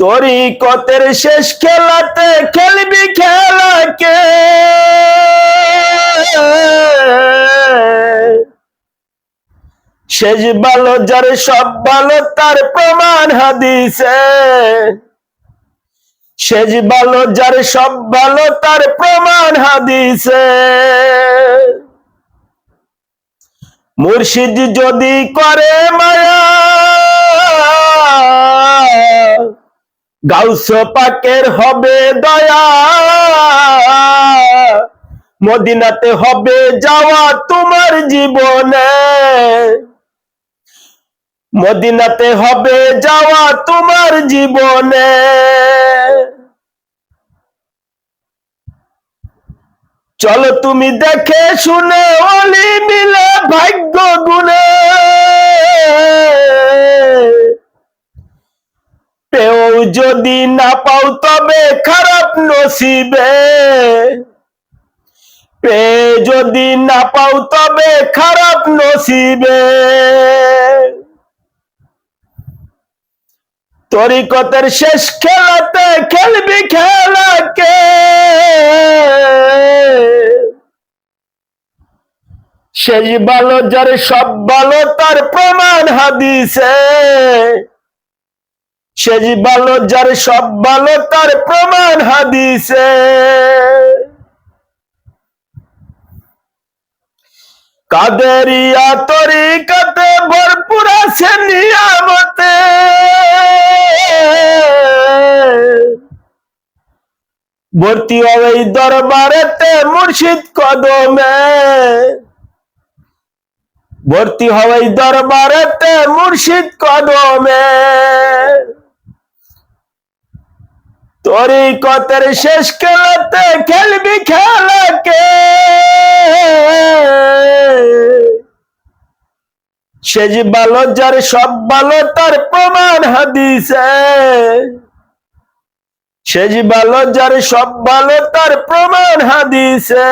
তরিকতের শেষ খেলাতে খেলবি খেলাকে। শেষ ভালো যার, সব ভালো তার প্রমাণ হাদিসে। শেষ ভালো যার, সব ভালো তার প্রমাণ হাদিসে। মুর্শিদ যদি করে মায়া গাউস পাকের হবে দয়া মদিনাতে হবে যাওয়া তোমার জীবনে। মদিনাতে হবে যাওয়া তোমার জীবনে। চলো তুমি দেখে শুনে অলি মিলে যদি না পাও তবে খারাপ নসিবে। পে যদি না পাও তবে খারাপ নসিবে। তরিকতের শেষ খেলাতে খেলবি খেলাকে। শেষ ভালো যার সব ভালো তার প্রমাণ হাদিসে। শেষ ভালো, যার সব ভালো, তার প্রমাণ হাদিসে। কাদেরিয়া তরিকাতে ভরপুর আছে নিয়ামতে। ভর্তি হবে দরবারেতে মুর্শিদ কদমে। ভর্তি হবে দরবারেতে মুর্শিদ কদমে। তরিকতের শেষ খেলাতে খেলবি খেলাকে। শেষ ভালো যার, সব ভালো তার প্রমাণ হাদিসে। শেষ ভালো যার, সব ভালো তার প্রমাণ হাদিসে।